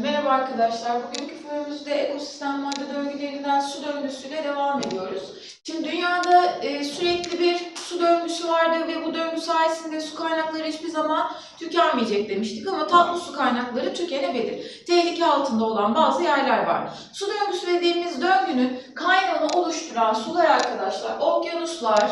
Merhaba arkadaşlar. Bugünkü bölümümüzde ekosistem madde döngülerinden su döngüsüyle devam ediyoruz. Şimdi dünyada e, sürekli bir su döngüsü vardı ve bu döngü sayesinde su kaynakları hiçbir zaman tükenmeyecek demiştik ama tatlı su kaynakları tükenebilir. Tehlike altında olan bazı yerler var. Su döngüsü dediğimiz döngünün kaynağını oluşturan sular arkadaşlar okyanuslar,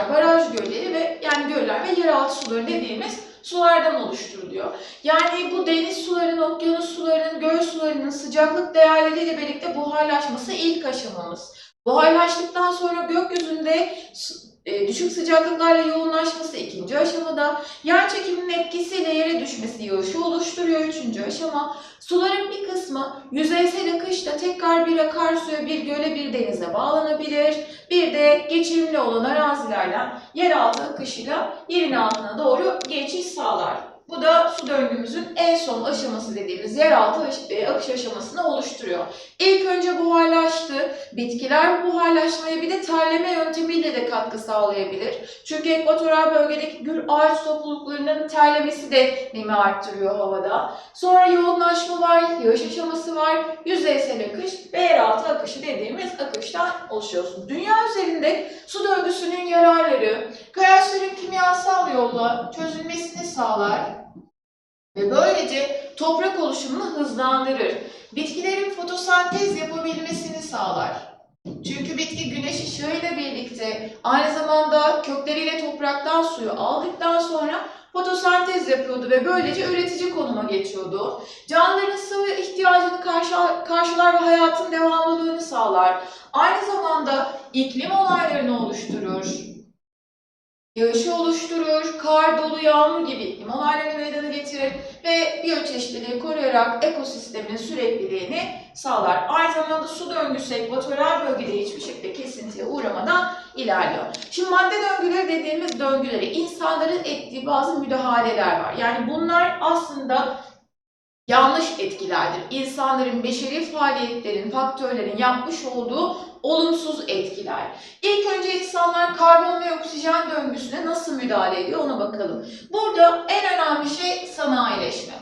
akarsular, baraj gölleri ve yani göller ve yeraltı suları dediğimiz sulardan oluşturuluyor. Yani bu deniz sularının, okyanus sularının, göl sularının sıcaklık değerleriyle birlikte buharlaşması ilk aşamamız. Buharlaştıktan sonra gökyüzünde e, düşük sıcaklıklarla yoğunlaşması ikinci aşamada, yer çekiminin etkisiyle yere düşmesi yağışı oluşturuyor üçüncü aşama. Suların bir kısmı yüzeysel akışla tekrar bir akarsuya, bir göle, bir denize bağlanabilir. Bir de geçirimli olan arazilerden yeraltı akışıyla yerin altına doğru geçiş sağlar. Bu da su döngümüzün en son aşaması dediğimiz yeraltı e, akış aşamasını oluşturuyor. İlk önce buharlaştı. Bitkiler bu buharlaşmaya bir de terleme yöntemiyle de katkı sağlayabilir. Çünkü ekvatoral bölgedeki gür ağaç topluluklarının terlemesi de nemi arttırıyor havada. Sonra yoğunlaşma var, yağış aşaması var, yüzeysel akış ve yeraltı akışı dediğimiz akıştan oluşuyorsun. Dünya üzerinde su döngüsünün yararları, kayaçların kimyasal yolla çözülmesini sağlar ve böylece toprak oluşumunu hızlandırır. Bitkilerin fotosentez yapabilmesini sağlar. Çünkü bitki güneş ışığıyla birlikte aynı zamanda kökleriyle topraktan suyu aldıktan sonra fotosentez yapıyordu ve böylece üretici konuma geçiyordu. Canlıların sıvı ihtiyacını karşı- karşılar ve hayatın devamlılığını sağlar. Aynı zamanda iklim olaylarını oluşturur. Yağışı oluşturur, kar, dolu, yağmur gibi iklim olaylarını meydana getirir ve biyoçeşitliliği koruyarak ekosistemin sürekliliğini sağlar. Aynı zamanda su döngüsü ekvatoral bölgede hiçbir şekilde kesintiye uğramadan ilerliyor. Şimdi madde döngüleri dediğimiz döngüleri insanların ettiği bazı müdahaleler var. Yani bunlar aslında yanlış etkilerdir. İnsanların beşeri faaliyetlerin, faktörlerin yapmış olduğu olumsuz etkiler. İlk önce insanlar karbon ve oksijen döngüsüne nasıl müdahale ediyor ona bakalım. Burada en önemli şey sanayileşme.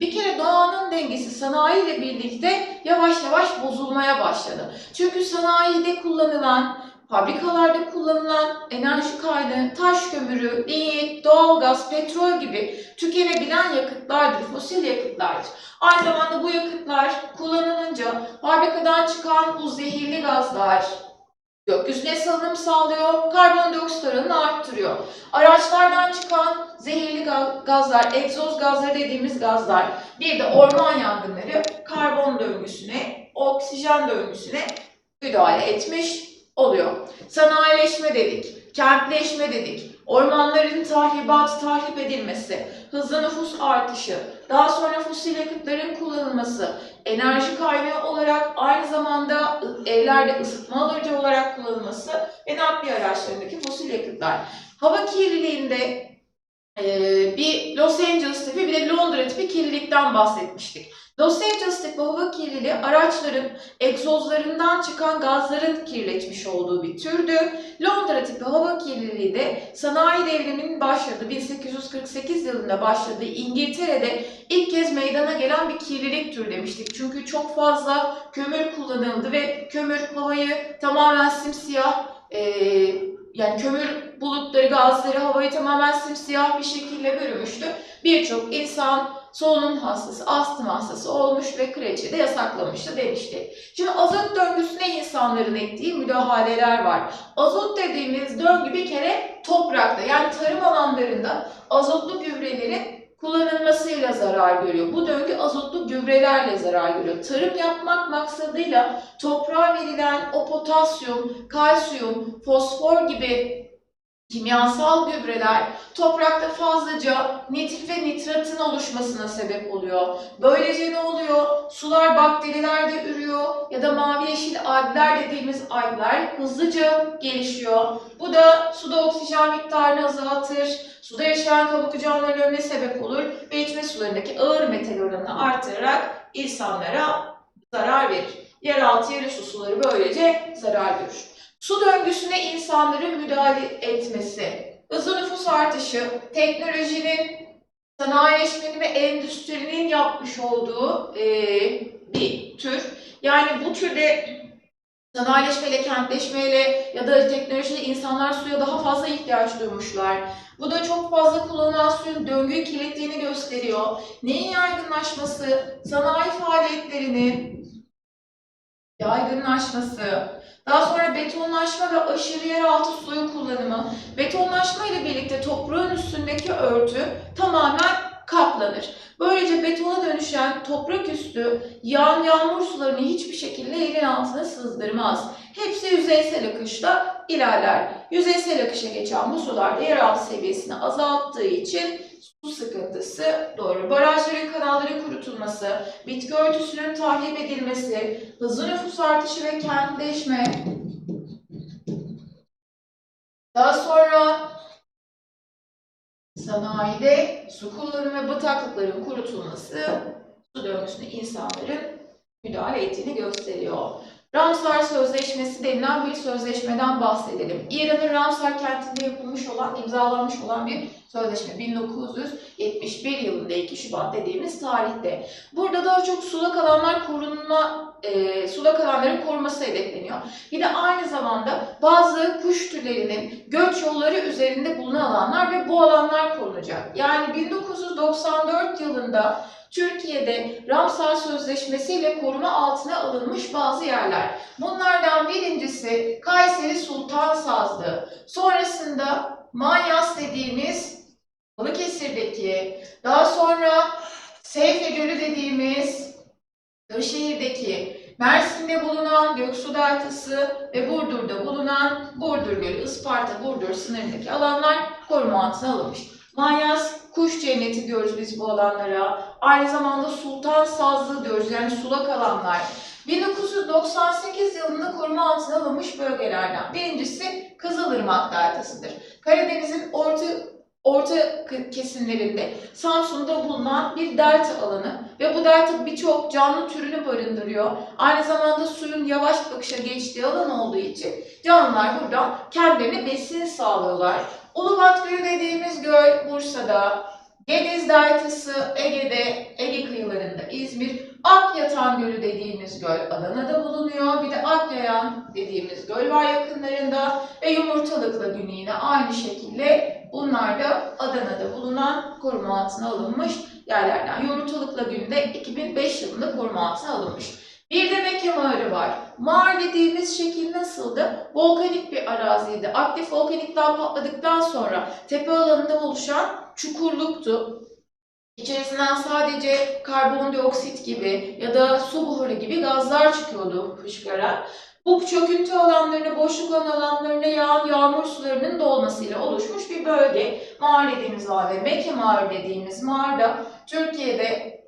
Bir kere doğanın dengesi sanayi ile birlikte yavaş yavaş bozulmaya başladı. Çünkü sanayide kullanılan, fabrikalarda kullanılan enerji kaynağı, taş kömürü, değil, doğalgaz, petrol gibi tükenebilen yakıtlardır, fosil yakıtlardır. Aynı zamanda bu yakıtlar kullanılınca fabrikadan çıkan bu zehirli gazlar gökyüzüne salınım sağlıyor, karbondioksit oranını arttırıyor. Araçlardan çıkan zehirli ga- gazlar, egzoz gazları dediğimiz gazlar, bir de orman yangınları karbon döngüsüne, oksijen döngüsüne müdahale etmiş oluyor. Sanayileşme dedik, kentleşme dedik, ormanların tahribat, tahrip edilmesi, hızlı nüfus artışı, daha sonra fosil yakıtların kullanılması, enerji kaynağı olarak aynı zamanda evlerde ısıtma alıcı olarak kullanılması ve nakliye araçlarındaki fosil yakıtlar. Hava kirliliğinde bir Los Angeles tipi bir de Londra tipi kirlilikten bahsetmiştik. Los Angeles tipi hava kirliliği araçların egzozlarından çıkan gazların kirletmiş olduğu bir türdü. Londra tipi hava kirliliği de sanayi devriminin başladığı 1848 yılında başladığı İngiltere'de ilk kez meydana gelen bir kirlilik türü demiştik. Çünkü çok fazla kömür kullanıldı ve kömür havayı tamamen simsiyah eee yani kömür bulutları, gazları havayı tamamen simsiyah bir şekilde bürümüştü. Birçok insan solunum hastası, astım hastası olmuş ve kraliçe de yasaklamıştı demiştik. Şimdi azot döngüsüne insanların ettiği müdahaleler var. Azot dediğimiz döngü bir kere toprakta yani tarım alanlarında azotlu gübrelerin kullanılmasıyla zarar görüyor. Bu döngü azotlu gübrelerle zarar görüyor. Tarım yapmak maksadıyla toprağa verilen o potasyum, kalsiyum, fosfor gibi kimyasal gübreler toprakta fazlaca nitrit ve nitratın oluşmasına sebep oluyor. Böylece ne oluyor? Sular bakterilerde ürüyor ya da mavi yeşil algler dediğimiz algler hızlıca gelişiyor. Bu da suda oksijen miktarını azaltır, suda yaşayan kabuklu canlıların ölümüne sebep olur ve içme sularındaki ağır metal oranını artırarak insanlara zarar verir. Yeraltı, yerüstü suları böylece zarar görür. Su döngüsüne insanların müdahale etmesi, hızlı nüfus artışı, teknolojinin, sanayileşmenin ve endüstrinin yapmış olduğu eee, bir tür. Yani bu türde sanayileşmeyle, kentleşmeyle ya da teknolojiyle insanlar suya daha fazla ihtiyaç duymuşlar. Bu da çok fazla kullanılan suyun döngüyü kirlettiğini gösteriyor. Neyin yaygınlaşması? Sanayi faaliyetlerinin yaygınlaşması, daha sonra betonlaşma ve aşırı yeraltı suyu kullanımı, betonlaşma ile birlikte toprağın üstündeki örtü tamamen kaplanır. Böylece betona dönüşen toprak üstü yağan yağmur sularını hiçbir şekilde yerin altına sızdırmaz. Hepsi yüzeysel akışta ilerler. Yüzeysel akışa geçen bu sular da yeraltı seviyesini azalttığı için su sıkıntısı doğru. Barajların, kanalların kurutulması, bitki örtüsünün tahrip edilmesi, hızlı nüfus artışı ve kentleşme. Daha sonra sanayide su kullanımı ve bataklıkların kurutulması su döngüsüne insanların müdahale ettiğini gösteriyor. Ramsar Sözleşmesi denilen bir sözleşmeden bahsedelim. İran'ın Ramsar kentinde yapılmış olan, imzalanmış olan bir sözleşme. 1971 yılında 2 Şubat dediğimiz tarihte. Burada daha çok sulak alanlar korunma, e, sulak alanların korunması hedefleniyor. Bir de aynı zamanda bazı kuş türlerinin göç yolları üzerinde bulunan alanlar ve bu alanlar korunacak. Yani 1994 yılında Türkiye'de Ramsar Sözleşmesi ile koruma altına alınmış bazı yerler. Bunlardan birincisi Kayseri Sultan Sazlı. Sonrasında Manyas dediğimiz Balıkesir'deki, daha sonra Seyfe Gölü dediğimiz Kırşehir'deki, Mersin'de bulunan Göksu Deltası ve Burdur'da bulunan Burdur Gölü, Isparta, Burdur sınırındaki alanlar koruma altına alınmış. Manyas, kuş cenneti diyoruz biz bu alanlara. Aynı zamanda Sultan Sazlı diyoruz yani sulak alanlar. 1998 yılında koruma altına alınmış bölgelerden. Birincisi Kızılırmak Deltası'dır. Karadeniz'in orta orta kesimlerinde Samsun'da bulunan bir delta alanı ve bu delta birçok canlı türünü barındırıyor. Aynı zamanda suyun yavaş akışa geçtiği alan olduğu için canlılar buradan kendilerine besin sağlıyorlar. Ulubat Gölü dediğimiz göl Bursa'da, Gediz Deltası Ege'de, Ege kıyılarında İzmir, Akyatan Gölü dediğimiz göl Adana'da bulunuyor. Bir de Akyayan dediğimiz göl var yakınlarında ve Yumurtalık Lagünü yine aynı şekilde bunlar da Adana'da bulunan koruma altına alınmış yerlerden. Yumurtalık Lagünü de 2005 yılında koruma altına alınmış. Bir de Mekke Mağarı var. Mağar dediğimiz şekil nasıldı? Volkanik bir araziydi. Aktif volkanik dağ patladıktan sonra tepe alanında oluşan çukurluktu. İçerisinden sadece karbondioksit gibi ya da su buharı gibi gazlar çıkıyordu fışkırarak. Bu çöküntü alanlarına, boşluk alan alanlarına yağan yağmur sularının dolmasıyla oluşmuş bir bölge. Mağar dediğimiz var ve Mekke Mağarı dediğimiz mağarada Türkiye'de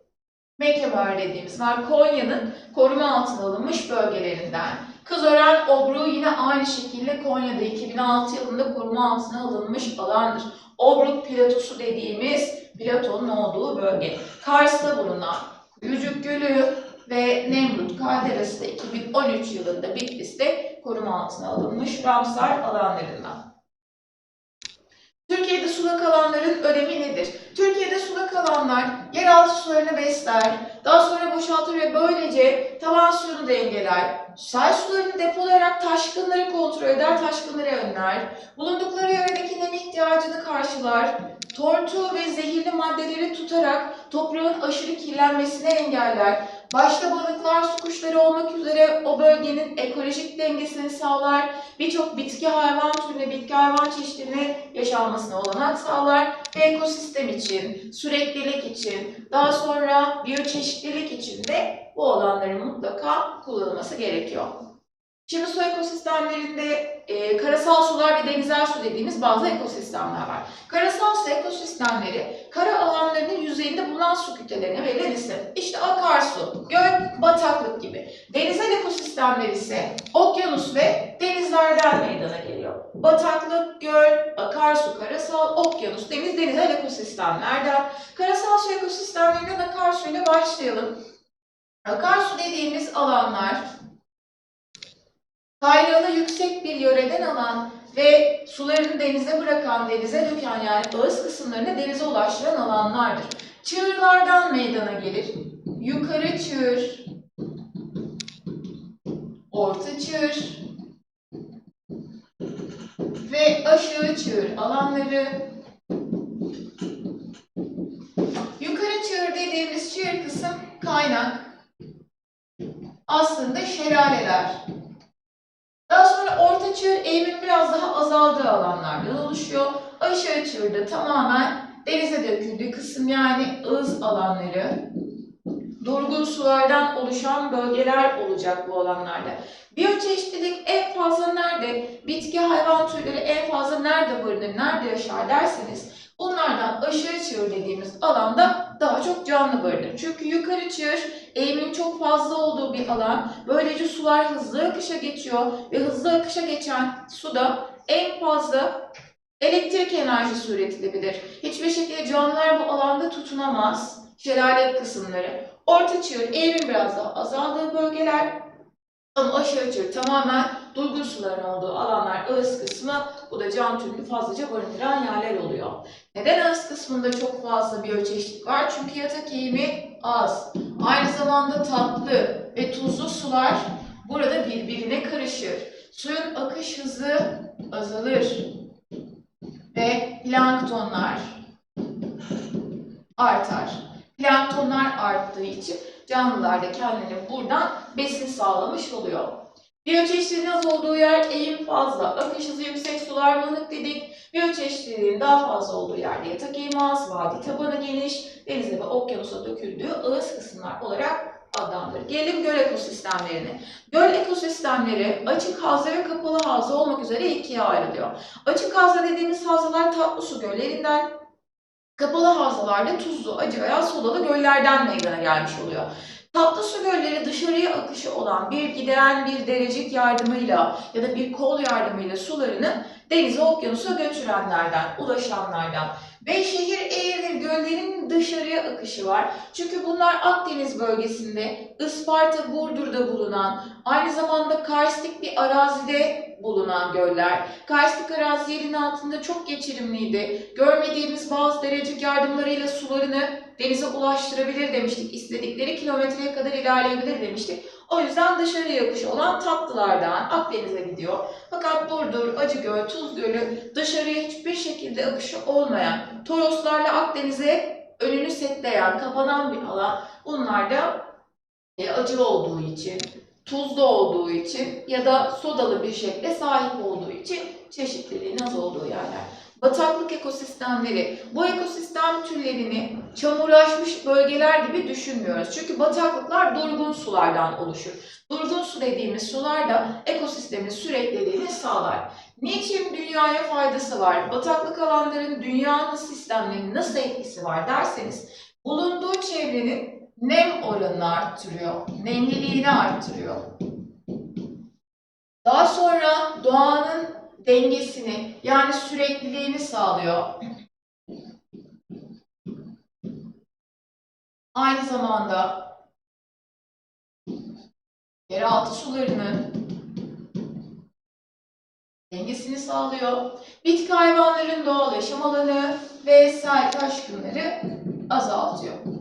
Mekke Mağarı dediğimiz var Konya'nın koruma altına alınmış bölgelerinden. Kızören Obruğu yine aynı şekilde Konya'da 2006 yılında koruma altına alınmış alandır. Obruk platosu dediğimiz platonun olduğu bölge. Kars'ta bulunan Yücük Gölü ve Nemrut Kalderası da 2013 yılında Bitlis'te koruma altına alınmış Ramsar alanlarından. Türkiye'de sulak alanların önemi nedir? Türkiye'de sulak alanlar yeraltı sularını besler, daha sonra boşaltır ve böylece tavan suyunu dengeler. Sel sularını depolayarak taşkınları kontrol eder, taşkınları önler. Bulundukları yöredeki nem ihtiyacını karşılar. Tortu ve zehirli maddeleri tutarak toprağın aşırı kirlenmesini engeller. Başta balıklar, su kuşları olmak üzere o bölgenin ekolojik dengesini sağlar. Birçok bitki hayvan türüne, bitki hayvan çeşidine yaşanmasına olanak sağlar. Ve ekosistem için, süreklilik için, daha sonra biyoçeşitlilik için de bu alanların mutlaka kullanılması gerekiyor. Şimdi su ekosistemlerinde e, karasal sular ve denizel su dediğimiz bazı ekosistemler var. Karasal su ekosistemleri kara alanlarının yüzeyinde bulunan su kütlelerine verilen isim. İşte akarsu, göl, bataklık gibi. Denizel ekosistemler ise okyanus ve denizlerden meydana geliyor. Bataklık, göl, akarsu, karasal, okyanus, deniz, denizel ekosistemlerden. Karasal su ekosistemlerinden akarsuyla başlayalım. Akarsu dediğimiz alanlar kaynağı yüksek bir yöreden alan ve sularını denize bırakan, denize döken yani ağız kısımlarını denize ulaştıran alanlardır. Çığırlardan meydana gelir. Yukarı çığır, orta çığır ve aşağı çığır alanları. Yukarı çığır dediğimiz çığır kısım kaynak. Aslında şelaleler. Daha sonra orta çığır eğimin biraz daha azaldığı alanlardan oluşuyor. Aşağı çığırda tamamen denize döküldüğü kısım yani ığız alanları. Durgun sulardan oluşan bölgeler olacak bu alanlarda. Biyoçeşitlilik en fazla nerede, bitki hayvan türleri en fazla nerede barınır, nerede yaşar derseniz bunlardan aşağı çığır dediğimiz alanda daha çok canlı barınır. Çünkü yukarı çığır eğimin çok fazla olduğu bir alan. Böylece sular hızlı akışa geçiyor ve hızlı akışa geçen suda en fazla elektrik enerjisi üretilebilir. Hiçbir şekilde canlılar bu alanda tutunamaz. Şelale kısımları. Orta çığır eğimin biraz daha azaldığı bölgeler. Ama aşağı çığır tamamen durgun suların olduğu alanlar ağız kısmı. Bu da can türünü fazlaca barındıran yerler oluyor. Neden ağız kısmında çok fazla biyoçeşitlik var? Çünkü yatak eğimi az. Aynı zamanda tatlı ve tuzlu sular burada birbirine karışır. Suyun akış hızı azalır ve planktonlar artar. Planktonlar arttığı için canlılar da kendilerine buradan besin sağlamış oluyor. Biyoçeşitliliğin az olduğu yer eğim fazla, akış hızı yüksek sular bulanık dedik. Biyoçeşitliliğin daha fazla olduğu yerde yatak eğimi az, vadi tabanı geniş, denize ve okyanusa döküldüğü ağız kısımlar olarak adlandırılır. Gelelim göl ekosistemlerine. Göl ekosistemleri açık havza ve kapalı havza olmak üzere ikiye ayrılıyor. Açık havza dediğimiz havzalar tatlı su göllerinden, kapalı havzalarda tuzlu, acı veya sodalı göllerden meydana gelmiş oluyor. Tatlı su gölleri dışarıya akışı olan bir giden bir derecik yardımıyla ya da bir kol yardımıyla sularını denize okyanusa götürenlerden, ulaşanlardan. Ve şehir eğrilir göllerin dışarıya akışı var. Çünkü bunlar Akdeniz bölgesinde, Isparta, Burdur'da bulunan, aynı zamanda karstik bir arazide bulunan göller. Karstik arazi yerin altında çok geçirimliydi. Görmediğimiz bazı derecik yardımlarıyla sularını denize ulaştırabilir demiştik. İstedikleri kilometreye kadar ilerleyebilir demiştik. O yüzden dışarıya akışı olan tatlılardan Akdeniz'e gidiyor. Fakat Burdur, Acıgöl, Tuz Gölü dışarıya hiçbir şekilde akışı olmayan, Toroslarla Akdeniz'e önünü setleyen, kapanan bir alan. Bunlar da e, acı olduğu için, tuzlu olduğu için ya da sodalı bir şekle sahip olduğu için çeşitliliğin az olduğu yerler. Bataklık ekosistemleri. Bu ekosistem türlerini çamurlaşmış bölgeler gibi düşünmüyoruz. Çünkü bataklıklar durgun sulardan oluşur. Durgun su dediğimiz sular da ekosistemin sürekliliğini sağlar. Niçin dünyaya faydası var? Bataklık alanların dünyanın sistemlerine nasıl etkisi var derseniz bulunduğu çevrenin nem oranını arttırıyor, nemliliğini arttırıyor. Daha sonra doğanın dengesini yani sürekliliğini sağlıyor. Aynı zamanda yeraltı sularını dengesini sağlıyor. Bitki hayvanların doğal yaşam alanı ve sel taşkınları azaltıyor.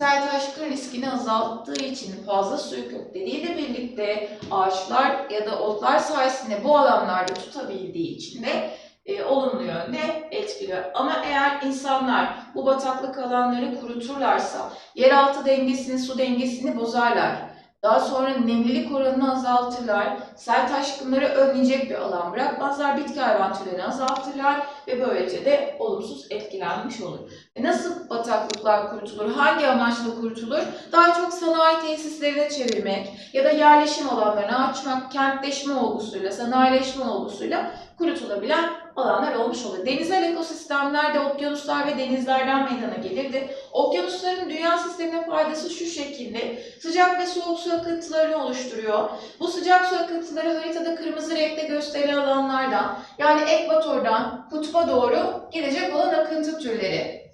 Sel taşkın riskini azalttığı için fazla suyu kökleriyle birlikte ağaçlar ya da otlar sayesinde bu alanlarda tutabildiği için de e, olumlu yönde etkiliyor. Ama eğer insanlar bu bataklık alanları kuruturlarsa yeraltı dengesini, su dengesini bozarlar. Daha sonra nemlilik oranını azaltırlar. Sel taşkınları önleyecek bir alan bırakmazlar. Bitki hayvan türlerini azaltırlar ve böylece de olumsuz etkilenmiş olur. E nasıl bataklıklar kurutulur? Hangi amaçla kurutulur? Daha çok sanayi tesislerine çevirmek ya da yerleşim alanlarını açmak, kentleşme olgusuyla, sanayileşme olgusuyla kurutulabilen alanlar olmuş olur. Denizel ekosistemler de okyanuslar ve denizlerden meydana gelirdi. Okyanusların dünya sistemine faydası şu şekilde. Sıcak ve soğuk su akıntılarını oluşturuyor. Bu sıcak su akıntıları haritada kırmızı renkte gösterilen alanlardan yani ekvatordan kutba doğru gidecek olan akıntı türleri.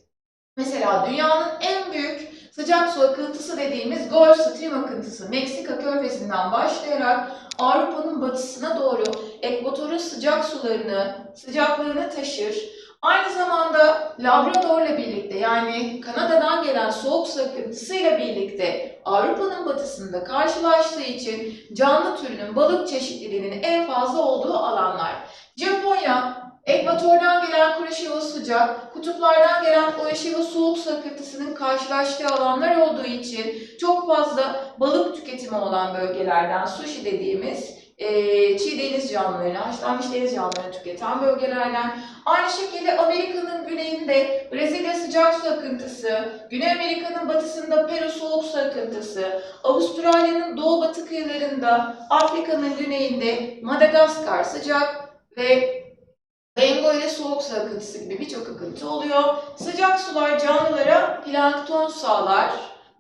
Mesela dünyanın en büyük Sıcak su akıntısı dediğimiz Gulf Stream akıntısı Meksika körfezinden başlayarak Avrupa'nın batısına doğru ekvatorun sıcak sularını, sıcaklığını taşır. Aynı zamanda Labrador'la birlikte yani Kanada'dan gelen soğuk su akıntısıyla birlikte Avrupa'nın batısında karşılaştığı için canlı türünün balık çeşitliliğinin en fazla olduğu alanlar. Japonya, ekvatordan gelen Kuroşiva sıcak, kutuplardan gelen Oeşiva soğuk su akıntısının karşılaştığı alanlar olduğu için çok fazla balık tüketimi olan bölgelerden sushi dediğimiz eee çiğ deniz canlılarını, haşlanmış deniz canlılarını tüketen bölgelerden. Aynı şekilde Amerika'nın güneyinde Brezilya sıcak su akıntısı, Güney Amerika'nın batısında Peru soğuk su akıntısı, Avustralya'nın doğu batı kıyılarında, Afrika'nın güneyinde Madagaskar sıcak ve Bengo'ya soğuk su akıntısı gibi birçok akıntı oluyor. Sıcak sular canlılara plankton sağlar,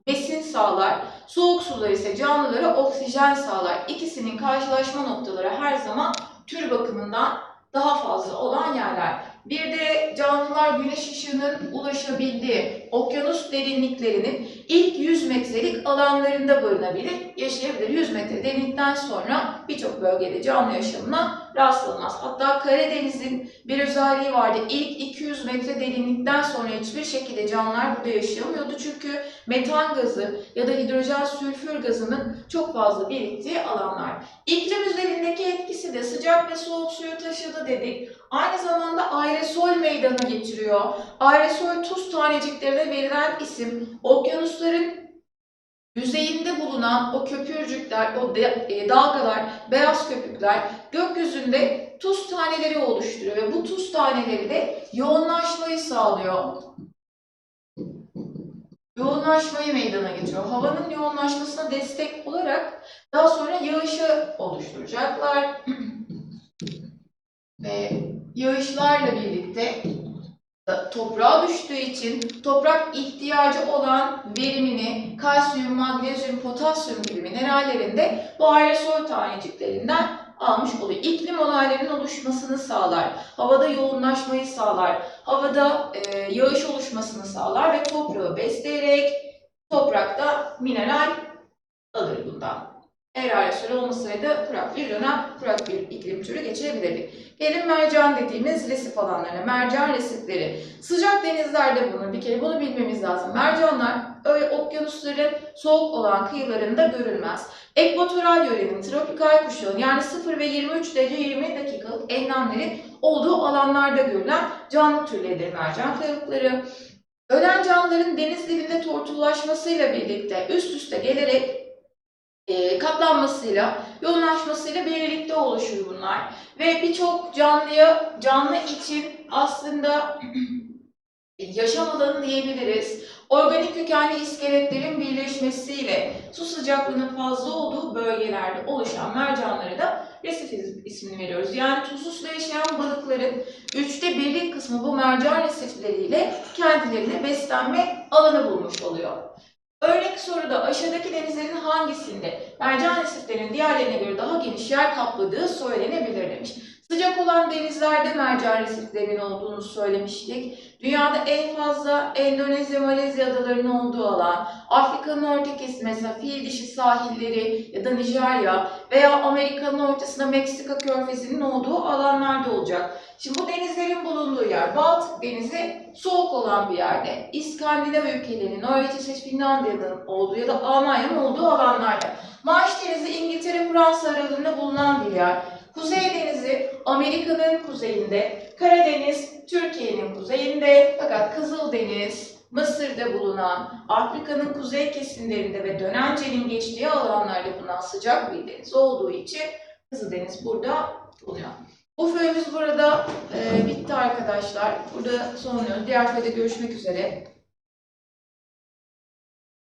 besin sağlar. Soğuk sular ise canlılara oksijen sağlar. İkisinin karşılaşma noktaları her zaman tür bakımından daha fazla olan yerler. Bir de canlılar güneş ışığının ulaşabildiği okyanus derinliklerinin ilk 100 metrelik alanlarında barınabilir, yaşayabilir. 100 metre derinlikten sonra birçok bölgede canlı yaşamına rastlanmaz. Hatta Karadeniz'in bir özelliği vardı. İlk 200 metre derinlikten sonra hiçbir şekilde canlılar burada yaşayamıyordu. Çünkü metan gazı ya da hidrojen sülfür gazının çok fazla biriktiği alanlar. İklim üzerindeki etkisi de sıcak ve soğuk suyu taşıdı dedik. Aynı zamanda aerosol meydana getiriyor. Aerosol tuz taneciklerine verilen isim okyanusların yüzeyinde bulunan o köpürcükler, o e, dalgalar, beyaz köpükler gökyüzünde tuz taneleri oluşturuyor ve bu tuz taneleri de yoğunlaşmayı sağlıyor. Yoğunlaşmayı meydana getiriyor. Havanın yoğunlaşmasına destek olarak daha sonra yağışı oluşturacaklar. ve yağışlarla birlikte toprağa düştüğü için toprak ihtiyacı olan verimini kalsiyum, magnezyum, potasyum gibi minerallerin de bu aerosol taneciklerinden almış oluyor. İklim olaylarının oluşmasını sağlar, havada yoğunlaşmayı sağlar, havada e, yağış oluşmasını sağlar ve toprağı besleyerek toprakta mineral alır bundan. Eğer aerosol olmasaydı kurak bir dönem, kurak bir iklim türü geçirebilirdik. Gelin mercan dediğimiz resif alanlarına, mercan resifleri. Sıcak denizlerde bulunur. Bir kere bunu bilmemiz lazım. Mercanlar öyle okyanusların soğuk olan kıyılarında görülmez. Ekvatoral yörenin, tropikal kuşağın yani 0 ve 23 derece 20 dakikalık enlemlerin olduğu alanlarda görülen canlı türleridir mercan kayalıkları. Ölen canlıların deniz dibinde tortullaşmasıyla birlikte üst üste gelerek e, katlanmasıyla, yoğunlaşmasıyla birlikte oluşur bunlar. Ve birçok canlıya, canlı için aslında yaşam alanı diyebiliriz. Organik kökenli iskeletlerin birleşmesiyle su sıcaklığının fazla olduğu bölgelerde oluşan mercanlara da resif is- ismini veriyoruz. Yani tuzlu suda yaşayan balıkların üçte birlik kısmı bu mercan resifleriyle kendilerine beslenme alanı bulmuş oluyor. Örnek soruda aşağıdaki denizlerin hangisinde mercan resiflerinin diğerlerine göre daha geniş yer kapladığı söylenebilir demiş. Sıcak olan denizlerde mercan resiflerinin olduğunu söylemiştik. Dünyada en fazla Endonezya, Malezya adalarının olduğu alan, Afrika'nın orta kesimi mesela fil dişi sahilleri ya da Nijerya veya Amerika'nın ortasında Meksika körfezinin olduğu alanlarda olacak. Şimdi bu denizlerin bulunduğu yer Baltık Denizi soğuk olan bir yerde. İskandinav ülkelerinin, Norveç, Finlandiya'nın olduğu ya da Almanya'nın olduğu alanlarda. Maaş Denizi İngiltere, Fransa aralığında bulunan bir yer. Kuzey Denizi Amerika'nın kuzeyinde, Karadeniz Türkiye'nin kuzeyinde fakat Kızıldeniz Mısır'da bulunan, Afrika'nın kuzey kesimlerinde ve Dönence'nin geçtiği alanlarda bulunan sıcak bir deniz olduğu için Kızıldeniz burada bulunuyor. Bu föyümüz burada e, bitti arkadaşlar. Burada sonluyoruz. Diğer föyde görüşmek üzere.